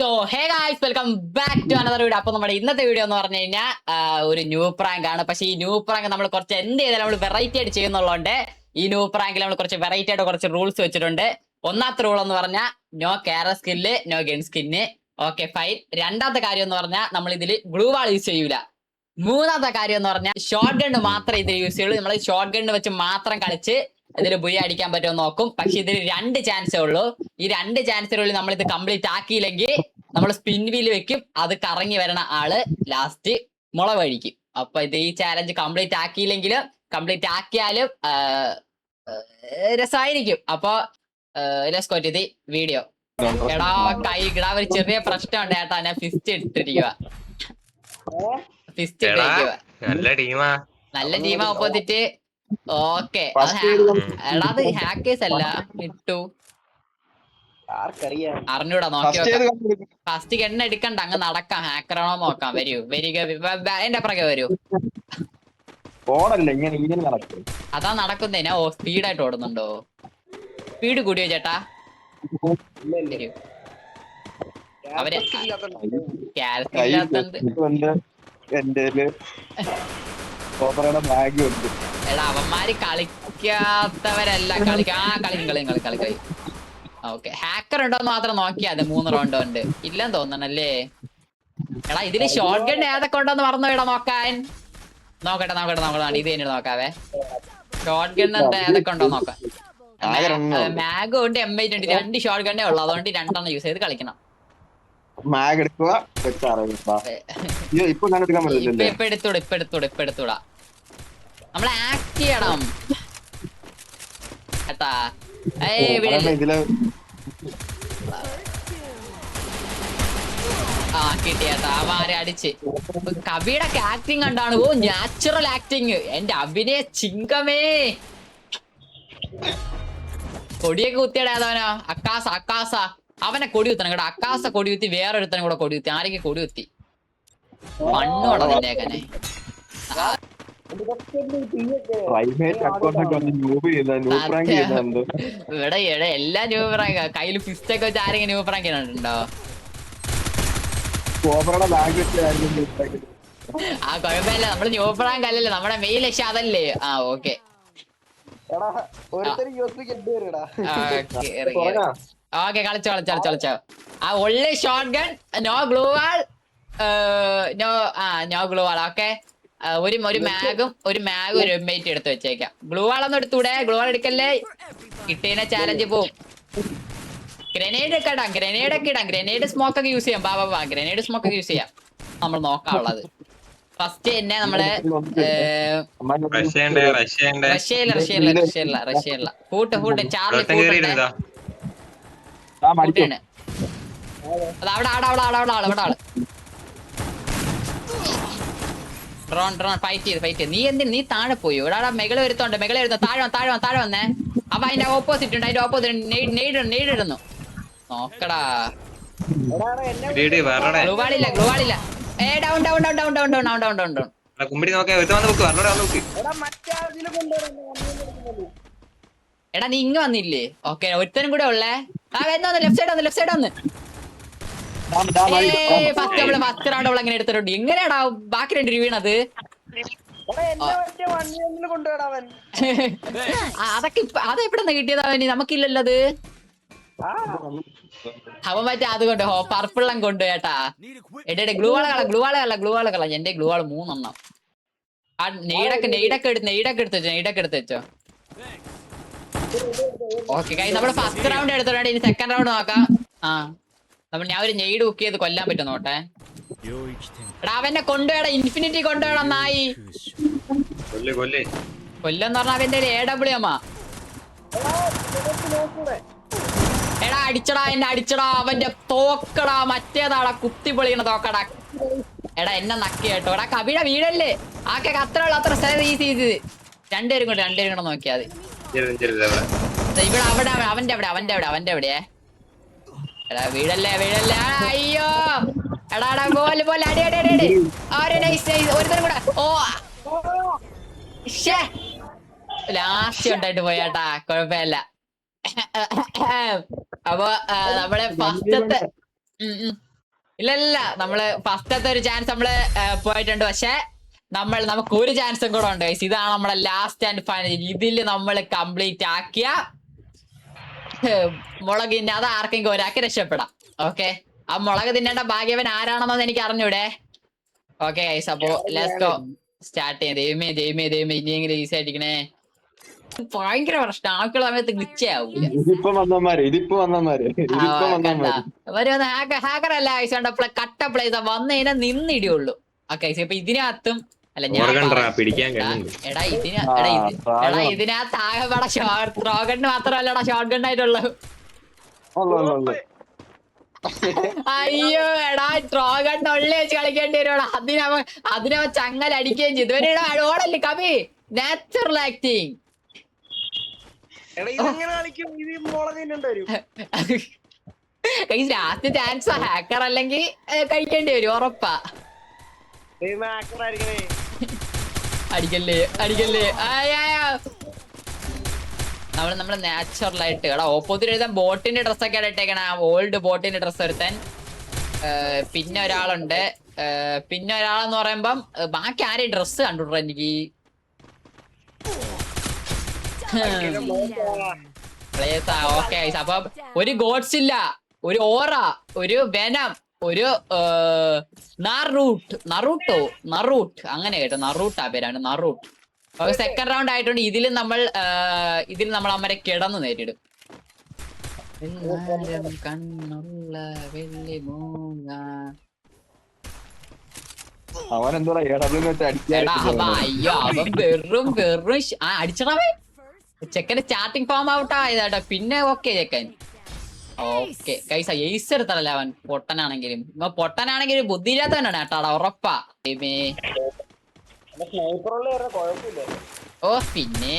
So hey guys welcome back to another video അപ്പൊ നമ്മുടെ ഇന്നത്തെ വീഡിയോ എന്ന് പറഞ്ഞു കഴിഞ്ഞാൽ ഒരു ന്യൂ പ്രാങ്ക് ആണ്. പക്ഷെ ഈ ന്യൂ പ്രാങ്ക് നമ്മൾ കുറച്ച് എന്ത് ചെയ്താലും നമ്മൾ വെറൈറ്റി ആയിട്ട് ചെയ്യുന്നുള്ളതുകൊണ്ട് ഈ ന്യൂ പ്രാങ്കിൽ നമ്മൾ കുറച്ച് വെറൈറ്റി ആയിട്ട് കുറച്ച് റൂൾസ് വെച്ചിട്ടുണ്ട്. ഒന്നാമത്തെ റൂൾ എന്ന് പറഞ്ഞാൽ നോ കേര skill no gun skin okay fine രണ്ടാമത്തെ കാര്യം എന്ന് പറഞ്ഞാൽ നമ്മൾ ഇതിൽ ഗ്ലൂ വാൾ യൂസ് ചെയ്യൂല. മൂന്നാമത്തെ കാര്യം എന്ന് പറഞ്ഞാൽ ഷോർട്ട് ഗണ്ണ് മാത്രമേ ഇതിൽ യൂസ് ചെയ്യുള്ളൂ. നമ്മൾ ഷോർട്ട് ഗണ്ണ് വെച്ച് മാത്രം കളിച്ച് ഇതിൽ ബുയ അടിക്കാൻ പറ്റുമോ എന്ന് നോക്കും. പക്ഷെ ഇതിൽ രണ്ട് ചാൻസേ ഉള്ളൂ. ഈ രണ്ട് ചാൻസിനുള്ളിൽ നമ്മൾ ഇത് കംപ്ലീറ്റ് ആക്കിയില്ലെങ്കിൽ നമ്മൾ സ്പിൻ വീൽ വെക്കും. അത് കറങ്ങി വരണ ആൾ ലാസ്റ്റ് മുള കഴിക്കും അപ്പൊ ഇത് ഈ ചാലഞ്ച് കംപ്ലീറ്റ് ആക്കിയില്ലെങ്കിലും കംപ്ലീറ്റ് ആക്കിയാലും രസമായിരിക്കും. അപ്പൊ ഇത് വീഡിയോ എടാ കൈ ഇടാ ഒരു ചെറിയ പ്രശ്നമുണ്ട് ഏട്ടാ ഞാൻ ഫിസ്റ്റ് ഇട്ടിരിക്കുക ഫിസ്റ്റ്. ഇട്ടിരിക്കുക നല്ല ടീമാ നല്ല ടീമാ ഓപ്പോസിറ്റ് ഓക്കെ. എടാ അത് ഹാക്കേഴ്സ് അല്ല. ഇട്ടു അറിഞ്ഞൂടാ നോക്കിയോ ഫസ്റ്റ് എണ്ണ എടുക്കണ്ട അങ്ങ് നടക്കാം. ഹാക്കറാണോ നോക്കാം. വരൂ വരിക എന്റെ അപ്പുറക്കെ വരൂ. അതാ നടക്കുന്നേ ഞാൻ സ്പീഡായിട്ട് ഓടുന്നുണ്ടോ? സ്പീഡ് കൂടിയോ ചേട്ടാ? അവർ കാൽക്കില്ലാത്തുണ്ട് എന്റെ ബാഗ് ഉണ്ട്. എടാ അവന്മാര് കളിക്കാത്തവരല്ല. കളിക്ക ആ കളിക്കും കളിയും കളി കളി കളി ഓക്കെ. ഹാക്കർ ഉണ്ടോ എന്ന് മാത്രം നോക്കിയാ അത് മൂന്ന് റൗണ്ട് ഉണ്ട്. ഇല്ലെന്ന് തോന്നണല്ലേ? എടാ ഇതിൽ ഷോർട്ട് ഗൺ ഏതൊക്കെ ഉണ്ടോന്ന് മറന്നു എടാ നോക്കാൻ. നോക്കട്ടെ നോക്കട്ടെ നോക്കട്ടെ. ഇത് തന്നെ നോക്കാവേ. ഷോർട്ട് ഗൺ എന്താ ഏതൊക്കെ ഉണ്ടോ നോക്കാം. മാഗോ ഉണ്ട് എം ഐ ഉണ്ട്. രണ്ട് ഷോർട്ട് ഗണ്ണേ ഉള്ളൂ. അതുകൊണ്ട് രണ്ടെണ്ണം യൂസ് ചെയ്ത് കളിക്കണം. മാഗ് എടുക്കുക ഇപ്പൊ എടുത്തൂടെ ഇപ്പൊ എടുത്തൂടെ ഇപ്പൊ എടുത്തൂടാ നമ്മളെ ആക്ട് ചെയ്യണം. കേട്ടാ? ഏയ് വിടല്ലേ ആ കിട്ടിയേട്ടാ അവരെ അടിച്ച്. കവിയുടെ ആക്ടിങ് കണ്ടാണ്. ഓ നാച്ചുറൽ ആക്ടിങ് എന്റെ അഭിനയ ചിങ്കമേ. കൊടിയൊക്കെ കുത്തിയടേതവനോ അക്കാസ അക്കാസ. അവനെ കൊടി കുത്തണം കേട്ടോ. അക്കാസ കൊടി കുത്തി വേറൊരുത്തനും കൂടെ കൊടി കുത്തി. ആരെങ്കിലും കൊടി കുത്തി? മണ്ണോടാ നിന്റെക്കനെ ഇവിടെ ഇവിടെ എല്ലാ ന്യൂ പ്രാങ്ക് കയ്യിൽ ഫിസ്റ്റ് ഒക്കെ വെച്ച് ആരെങ്കിലും ന്യൂ പ്രാങ്ക് ഉണ്ടോ? ആ കുഴപ്പമില്ല. നമ്മൾ ന്യൂ പ്രാങ്ക് അല്ലല്ലോ. നമ്മുടെ മെയിൻ ലക്ഷ്യം അതല്ലേ. ആ ഓക്കെ. ഓക്കെ കളിച്ചോ കളിച്ചോ കളിച്ചോ കളിച്ചോ. ആ ഉള്ളി shotgun no glue wall no ആ നോ ഗ്ലൂ വാൾ ഓക്കെ ഒരു ഒരു മാഗും ഒരു മാഗും ഒരു എമ്മേറ്റ് എടുത്ത് വെച്ചേക്കാം. ഗ്ലൂ വാളൊന്നും ഒന്നും എടുത്തൂടെ? ഗ്ലൂ വാൾ എടുക്കല്ലേ? കിട്ടിയതിനെ ചാലഞ്ച് പോവും. ഗ്രനേഡ് ഒക്കെ ഇടാം ഗ്രനേഡ് ഒക്കെ ഇടാം. ഗ്രനേഡ് സ്മോക്ക് ഒക്കെ യൂസ് ചെയ്യാം. ബാ ബാ ഗ്രനേഡ് സ്മോക്ക് ഒക്കെ യൂസ് ചെയ്യാം. നമ്മൾ നോക്കാനുള്ളത്. ഫസ്റ്റ് തന്നെ നമ്മൾ റഷ്യയില്ല റഷ്യയില്ല റഷ്യയില്ല റഷ്യയില്ല. കൂട്ട് കൂട്ട്. ചാർലി കൂട്ടുണ്ട് അത് അവിടെ ആടാ അവിടെ അവിടെ അവിടെ ആൾ ഇവിടെ ആൾ. ഡ്രോൺ ഡ്രോൺ ഫൈറ്റ് ചെയ്ത് ഫൈറ്റ് ചെയ്ത്. നീ എന്തിന് നീ താഴെ പോയി. ഇവിടെ മെകൾ വരുത്തോണ്ട് മെകൾ വരുന്നു? താഴെ താഴെ താഴെ വന്നേ. അപ്പൊ അതിന്റെ ഓപ്പോസിറ്റ് ഉണ്ട് അതിന്റെ ഓപ്പോസിറ്റ് നെയ്ഡ് നെയ്ഡ് ഇടുന്നു നോക്കടാ. ഗ്ലൂവാളില്ല ഗ്ലൂവാളില്ല. ഏ down down down down down down down down down Kumbidi നോക്കേ ഒരുത്തൻ വന്ന് നോക്ക് വരണേ വന്ന് നോക്ക്. എടാ നീ ഇങ്ങ വന്നില്ലേ? ഓക്കെ ഒരുത്തനും കൂടെ ഉള്ളേ. ആ വരുന്ന ലെഫ്റ്റ് സൈഡ് വന്ന് ലെഫ്റ്റ് സൈഡ് വന്ന്. ഫസ്റ്റ് നമ്മൾ ഫസ്റ്റ് റൗണ്ട് അവൾ അങ്ങനെ എടുത്തിട്ടുണ്ട്. എങ്ങനെയാടാ ബാക്കി രണ്ട് വീണത്? അതൊക്കെ അത് എവിടെ കിട്ടിയതാ അവന്? നമുക്കില്ലല്ലോ അത്. അവൻ മറ്റേ അതുകൊണ്ട് ഹോ പർപ്പിള്ളം കൊണ്ട് കേട്ടാ. എടേ ഗ്ലൂ വാള കള ഗ്ലൂ വാള കള ഗ്ലൂ വാള കള. എന്റെ ഗ്ലൂ വാൾ മൂന്നെണ്ണം. ആ നെയ്ഡൊക്കെ നെയ്ഡൊക്കെ എടുത്ത് നെയ്ഡൊക്കെ എടുത്ത് വെച്ചോ നെയ്ഡൊക്കെ എടുത്ത് വെച്ചോ. ഓക്കെ കൈ നമ്മൾ ഫസ്റ്റ് റൗണ്ട് എടുത്തോണ്ട് ഇനി സെക്കൻഡ് റൗണ്ട് നോക്കാം. ആ. നമ്മൾ ഞാൻ ഒരു നെയ്ഡ് ബുക്ക് ചെയ്ത് കൊല്ലാൻ പറ്റും നോട്ടെ എടാ അവനെ കൊണ്ടുപോയടാ ഇൻഫിനിറ്റി കൊണ്ടുപോയടാ നായി. കൊല്ല് കൊല്ല്. കൊല്ലെന്ന് പറഞ്ഞ അവന്റെ എ ഡബ്ല്യു എമ്മാ എടാ അടിച്ചടാ എന്നെ അടിച്ചടാ അവന്റെ തോക്കടാ മറ്റേതാടാ കുത്തി പൊളിയണ തോക്കടാ. എടാ എന്നെ നക്കി കേട്ടോ. എടാ കവിട വീടല്ലേ ആക്കെ അത്ര ഉള്ള അത്ര സ്ഥലം ഈസി ഈസി രണ്ടുപേരും കൂടെ രണ്ടുപേരും കൂടെ നോക്കിയാ മതി. ചെറുത് ചെറുത് അവിടെ. ദേ ഇവിടെ അവിടെ അവന്റെ അവിടെ അവന്റെ അവിടെ അവന്റെ എവിടെയേ എടാ വീടല്ലേ വീടല്ലേ. അയ്യോ. എടാ എടാ പോലെ പോലെ അടി അടി അടി അടി. ഒരു നൈസ് ഒരുത്തരും കൂടെ. ഓ. ശ്ശേ. ലാസ്റ്റ് ഉണ്ടായിട്ട് പോയാട്ടാ. കുഴപ്പമില്ല. അപ്പൊ നമ്മളെ ഫസ്റ്റത്തെ ഇല്ല ഇല്ല നമ്മൾ ഫസ്റ്റത്തെ ഒരു ചാൻസ് നമ്മൾ പോയിട്ടുണ്ട്. പക്ഷെ നമ്മൾ നമുക്ക് ഒരു ചാൻസും കൂടെ ഉണ്ട്. ഇതാണ് നമ്മളെ ലാസ്റ്റ് ആൻഡ് ഫൈനൽ ഇതിൽ നമ്മൾ കംപ്ലീറ്റ് ആക്കിയ ഏ, മുളക് തിന്നെ അത് ആർക്കെങ്കിലും ഒരാൾക്ക് രക്ഷപ്പെടാം. ഓക്കെ ആ മുളക് തിന്നേണ്ട ഭാഗ്യവൻ ആരാണെന്ന് എനിക്ക് അറിഞ്ഞൂടെ? ഓക്കെ ഗൈസ് അപ്പോ ഗോ സ്റ്റാർട്ട് ചെയ്യാം. ദൈവമേ ദൈവമേ ദൈവമേ ഇനിയെങ്കിലും ഈസി ആയിട്ടിരിക്കണേ? ഭയങ്കര പ്രശ്നം. ആക്കുള്ള സമയത്ത് ഗ്ലിച്ചേ ആവൂല. ഇതിപ്പോ വന്നമാര് ഇതിപ്പോ വന്നമാര് ഇതിപ്പോ വന്നമാര് ഒരു ഹാക്കർ അല്ല ഐസ് കട്ട പ്ലേസ് വന്ന് കഴിഞ്ഞാൽ നിന്നിടിയുള്ളൂ ഓക്കെ ഇപ്പൊ ഇതിനകത്തും അല്ല ഞാൻ എടാ, ഇതിന് എടാ ഇതിനകത്ത് റോഗണ് മാത്രമല്ലടാ ഷോർട്ട് ഗൺ. അയ്യോ എടാ ട്രോഗൺ ഉള്ളി വെച്ച് കളിക്കേണ്ടി വരുവാടാ. അതിനവ അതിനവ ചങ്ങല അടിക്കുകയും ചെയ്തു. ഇവരുടെ ഓടല്ലേ കവി? Natural acting last chance hacker അല്ലെങ്കിൽ കഴിക്കേണ്ടി വരും ഉറപ്പാ. അടിക്കല്ലേ അടിക്കല്ലേ. നമ്മൾ നമ്മൾ നാച്ചുറൽ ആയിട്ട് എടാ ഓപ്പോസിറ്റ് എഴുതാൻ ബോട്ടിന്റെ ഡ്രസ്സൊക്കെ ഇട്ടേക്കണ. ഓൾഡ് ബോട്ടിന്റെ ഡ്രസ്സ് ഒരുത്തൻ. പിന്നെ ഒരാളുണ്ട്. പിന്നെ ഒരാളെന്ന് പറയുമ്പം ബാക്കി ആരെയും ഡ്രസ്സ് കണ്ടുട്ടോ എനിക്ക് ഓക്കെ അപ്പം ഒരു ഗോഡ്സ് ഇല്ല ഒരു ഓറ ഒരു വെനം ഒരു നറൂട്ട് നറൂട്ടോ നറൂട്ട് അങ്ങനെ കേട്ടോ. നറൂട്ട് ആ പേരാണ്. നറൂട്ട് സെക്കൻഡ് റൗണ്ട് ആയിട്ടുണ്ട്. ഇതിൽ നമ്മൾ ഇതിൽ നമ്മൾ അമ്മരെ കിടന്ന് നേരിടും. കണ്ണുള്ള വെള്ളി മൂങ്ങ. അവൻ എന്തോടാ അയ്യോ വെറും വെറും ആ അടിച്ചടാവേ. ചെക്കന്റെ സ്റ്റാർട്ടിങ് ഫോം ഔട്ട് ആയതാട്ടോ പിന്നെ ഓക്കെ ചെക്കൻ. ഓക്കെ. കൈസ ഏസ് എടുത്തല്ലേ അവൻ? പൊട്ടനാണെങ്കിലും. ഇപ്പൊ പൊട്ടനാണെങ്കിലും ബുദ്ധിയില്ലാത്തവനാണ് കേട്ടാടാ ഉറപ്പാ. ഓ പിന്നെ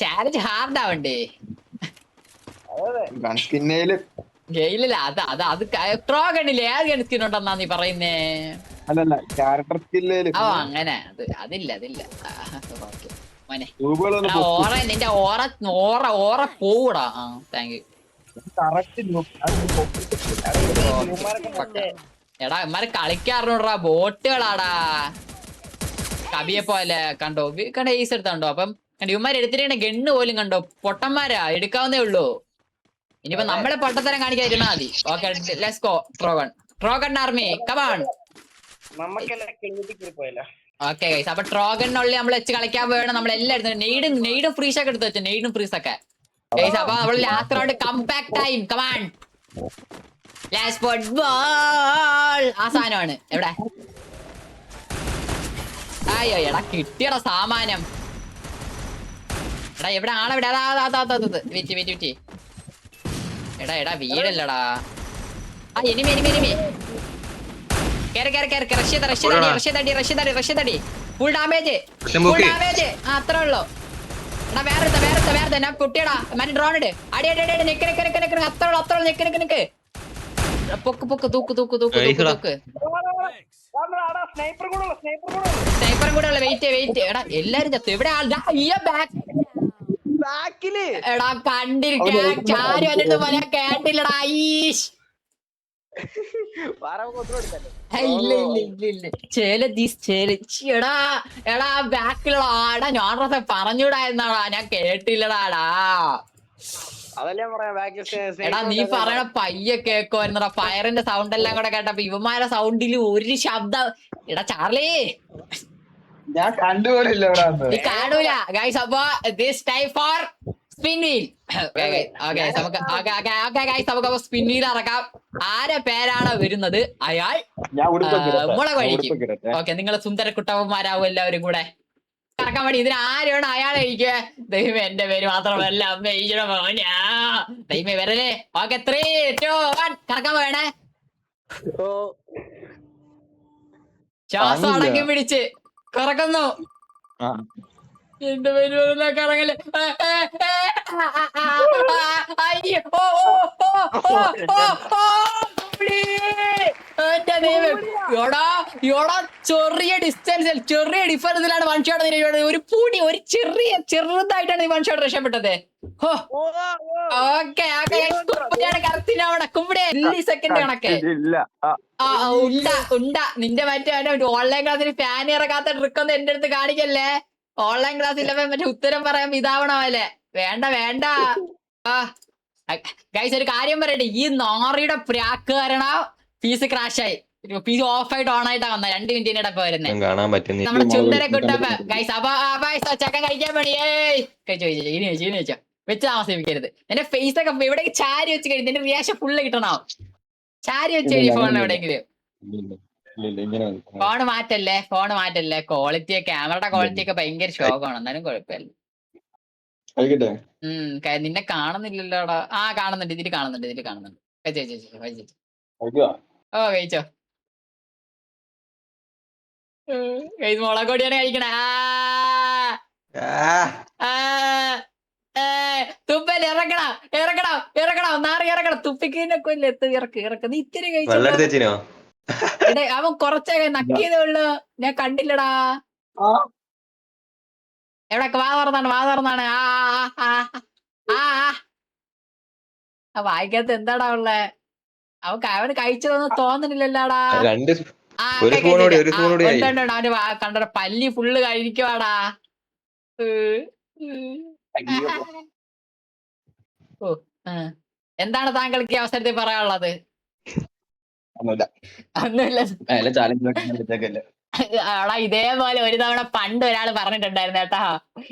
ചാലഞ്ച് ഹാർഡ് ആവണ്ടേ. ഗെയിലില്ല അതെ അത് അത് എത്രോ കണ്ടില്ലേ ഏത് കണക്കിന് ഉണ്ടെന്നാ നീ പറയുന്നേ? അല്ലല്ല ക്യാരക്ടർ സ്കില്ലേൽ ഓ അങ്ങനെ. അത് അതില്ല അതില്ല. ഓക്കെ. മോനെ. ഓറ നിന്റെ ഓറ ഓറ ഓറ പോവൂടാ. ആ താങ്ക് യു എടാ ഇമാര് കളിക്കാറുണ്ടാ ബോട്ടുകളാടാ. കവിയെ പോലെ കണ്ടോ? കണ്ട ഈസ് എടുത്തുണ്ടോ അപ്പം കണ്ടോ ഇവന്മാർ എടുത്തിട്ട് ഗണ്ണ് പോലും കണ്ടോ? പൊട്ടന്മാരാ. എടുക്കാവുന്നേ ഉള്ളൂ. ഇനിയിപ്പോ നമ്മളെ പൊട്ടത്തരം കാണിക്കാതിരുന്നാ മതി. ഓക്കെ ലെറ്റ്സ് ഗോ ട്രോഗൺ ട്രോഗൺ ആർമി കമാൺ പോയല്ല. ഓക്കെ ഗൈസ് അപ്പൊ ട്രോഗണിനുള്ളിൽ നമ്മൾ വെച്ച് കളിക്കാൻ പോയാണ് നമ്മൾ എല്ലാം എടുത്തു നെയ്ഡും നെയ്ഡും ഫ്രീസ് ഒക്കെ എടുത്ത് വെച്ചു നെയ്ഡും ഫ്രീസ് ഒക്കെ. അപ്പൊ നമ്മൾ last round comeback time come on last football ആ സാധനമാണ്. എവിടെ? അയ്യോ എടാ കിട്ടിയടാ സാമാനം. എടാ എവിടെ ആളെവിടെ? വിറ്റി വിറ്റി വെറ്റി. എടാ എടാ വീടല്ലടാ. ആ എനിമി എനിമി എനിമി കേറി കേറി കേറി റഷ്യ റഷ്യ തടി റഷ്യ തടി റഷ്യ തടി റഷ്യ തടി ഫുൾ ഡാമേജ് ഫുൾ. ഡാമേജ് ആ അത്രേ ഉള്ളൂ. എടാ വേറെ വേറെ വേറെ. ഞാൻ പൊട്ടിയടാ. മറ്റേ ഡ്രോൺ ഇട്. അടി അടി അടി നിക്ക് നിക്ക് നിക്ക് നിക്ക് അത്ര അത്ര നിക്ക് നിക്ക് നിക്ക്. പൊക്ക് പൊക്ക് തൂക്ക് തൂക്ക് തൂക്ക് തൂക്ക് സ്നൈപ്പറും കൂടെ ഉള്ള വെയിറ്റ് വെയിറ്റ് എടാ എല്ലാരും ചത്തു. ബാക്കിൽ. എടാ കണ്ടിരിക്കാ? ചാരും എന്നിട്ട് പോലെ കേട്ടില്ലടാ ഈശ്. വേറെ കൊത്തു ഇല്ല ഇല്ല ഇല്ല ഇല്ല. ചേല ദീസ് ചേല. എടാ ബാക്കിലുള്ള ആടാ ഞാൻ റസ പറഞ്ഞൂടായിരുന്നാടാ ഞാൻ കേട്ടില്ലടാടാ. എടാ നീ പറയണ പയ്യ കേക്കുവായിരുന്നടാ ഫയറിന്റെ സൗണ്ട് എല്ലാം കൂടെ കേട്ടപ്പോ ഇവന്മാരെ സൗണ്ടിൽ ഒരു ശബ്ദം എടാ ചാർലി. ഞാൻ കണ്ടുപോലില്ല നീ കാണൂല. ഗൈസ് അപ്പൊ this time for spin wheel okay നമുക്ക് സ്പിൻ വീൽ ഇറക്കാം. ആരെ പേരാണോ വരുന്നത്? അയാൾ മുളക് കഴിക്കും. ഓക്കെ നിങ്ങൾ സുന്ദര കുട്ടവന്മാരാവും എല്ലാവരും കൂടെ. കറക്കാൻ വേണ്ടി ഇതിന് ആരാണ് അയാൾ കഴിക്കുക ദൈവം എന്റെ പേര് മാത്രമല്ല അമ്മ ഈശ്വര മോനാ. ദൈവമേ വരല്ലേ ഓക്കെ ത്രീ ടു വൺ കറക്കാൻ വേണേ ശ്വാസം അടങ്ങി അടക്കി പിടിച്ച് കറക്കുന്നു. ആ. എന്റെ പേര് വരുന്ന കറങ്ങൽ. അയ്യോ, ചെറിയ ഡിസ്റ്റൻസിൽ ചെറിയ ഡിഫറൻസിലാണ് വൺ ഷോട്ട് ഒരു പൂടി ഒരു ചെറിയ ചെറുതായിട്ടാണ് ഈ വൺ ഷോട്ട് രക്ഷപ്പെട്ടത്. ഓക്കെ ഓക്കെ കുമ്പിടെ സെക്കൻഡ് കണക്ക്. ആ, ഉണ്ട ഉണ്ട. നിന്റെ മറ്റേ ഓൺലൈൻ ക്ലാസ്സിൽ ഫാൻ ഇറക്കാത്ത ട്രിക്ക് ഒന്നും എന്റെ അടുത്ത് കാണിക്കല്ലേ? ഓൺലൈൻ ക്ലാസ് ഇല്ലപ്പോ മറ്റേ ഉത്തരം പറയാൻ ഇതാവണമല്ലേ വേണ്ട വേണ്ട. ആ ഗൈസ് ഒരു കാര്യം പറയട്ടെ. ഈ നോറിയുടെ പ്രാക്ക് കാരണം ഫീസ് ക്രാഷായി ഫീസ് ഓഫ് ആയിട്ട് ഓൺ ആയിട്ടാ വന്ന. രണ്ട് മിനിറ്റിനിടെ വരുന്നേ. കാണാൻ പറ്റുന്നില്ല. നമ്മുടെ ചുണ്ടരെ കുട്ടപ്പ ഗൈസ് അപ്പൊ ചക്കൻ കഴിക്കാൻ വേണ്ടി ചോദിച്ചു വെച്ചോ താമസിപ്പിക്കരുത്. എന്റെ ഫേസ് ഒക്കെ ഇവിടെ ചാരി വെച്ച് കഴിഞ്ഞു എന്റെ റിയാക്ഷൻ ഫുള്ള് കിട്ടണോ. ചാരി വെച്ച് കഴിഞ്ഞു ഫോണിൽ എവിടെയെങ്കിലും. ഫോൺ മാറ്റല്ലേ? ഫോൺ മാറ്റല്ലേ? ക്വാളിറ്റി ക്യാമറയുടെ ക്വാളിറ്റി ഒക്കെ ഭയങ്കര ശോകമാണ്. എന്നാലും കുഴപ്പമില്ല. നിന്നെ കാണുന്നില്ലല്ലോടാ? ആ കാണുന്നുണ്ട്. ഇതിൽ കാണുന്നുണ്ട്. ഇതിൽ കാണുന്നുണ്ട്. ഓ കഴിച്ചോ. മുളക് പൊടിയാണ് കഴിക്കണേ. ആ. ആ, ഏ, തുപ്പൽ ഇറക്കണം ഇറക്കണം ഇറക്കണം നാറി ഇറക്കണം തുപ്പിക്കിന്റെ കൊല്ല എത്ത് ഇറക്ക് ഇറക്ക്. നീ ഇത്തിരി കഴിച്ചു. അവൻ കുറച്ചൊക്കെ നക്കിയതേ ഉള്ളു ഞാൻ കണ്ടില്ലടാ. ആ. എവിടെ വാ തുറന്നാണ് വാ തുറന്നാണ്. ആ ആ, വായിക്കാത്ത എന്താടാ ഉള്ളേ? അവൻ അവന് കഴിച്ചതൊന്നും തോന്നുന്നില്ലല്ലോടാ രണ്ട് ഒരു. ഒരു. അവന്റെ പല്ലി ഫുള്ള് കഴിക്കുവാടാ. ഓ എന്താണ് താങ്കൾക്ക് ഈ അവസരത്തിൽ പറയാനുള്ളത്? ഒന്നുമില്ല. ഒന്നുമില്ല അതിലെ ചാലഞ്ച് എടാ ഇതേപോലെ ഒരു തവണ പണ്ട് ഒരാൾ പറഞ്ഞിട്ടുണ്ടായിരുന്നു കേട്ടാ.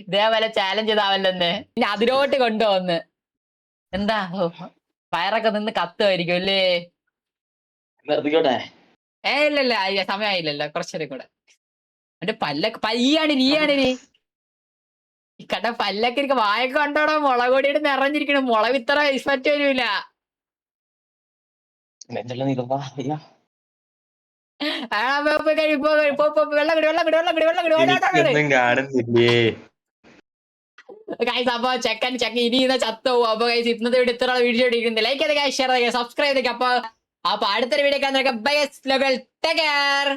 ഇതേപോലെ ചാലഞ്ച് ഇതാവല്ലെന്ന് ഇനി അതിലോട്ട് കൊണ്ടുവന്ന് എന്താ? വയറൊക്കെ നിന്ന് കത്തുമായിരിക്കും അല്ലേ? നിർത്തിക്കോട്ടെ. ഏ ഇല്ല ഇല്ല അയ്യ, സമയമായില്ലല്ലോ. കുറച്ചൊരു കൂടെ. എന്റെ പല്ലൊക്കെ പയ്യാണ് നീയാണ് നീ. കണ്ട പല്ലൊക്കെ എനിക്ക് വായൊക്കെ കണ്ടോടാ. മുളകൊടിയുടെ നിറഞ്ഞിരിക്കണം. മുളക് ഇത്ര ഇസ്പറ്റ് വരൂല. നെഞ്ചെല്ലാം നീക്കപ്പാ അയ്യാ ആ, പോ, പോ, പോ, പോ, പോ, വെള്ളം കുടി വെള്ളം കുടി വെള്ളം കുടി വെള്ളം കുടി ഓടാ, ഓടാ, ഓടാ. എനിക്കൊന്നും കാണുന്നില്ലേ ഗൈസ് അപ്പൊ ചെക്കൻ ചെക്കൻ ഇനി ഇന്ന് ചത്തു പോകും അപ്പൊ ഗൈസ് ഇന്നത്തെ വീഡിയോ ഇത്ര വീഡിയോ ഇരിക്കുന്നില്ല ലൈക്ക് ചെയ്ത് ഷെയർ ചെയ്യുക സബ്സ്ക്രൈബ് ചെയ്തേക്ക് അപ്പൊ അപ്പൊ അടുത്തൊരു വീഡിയോ കാണുന്നവർക്ക് ബൈ ലെവൽ ടേക്ക് കെയർ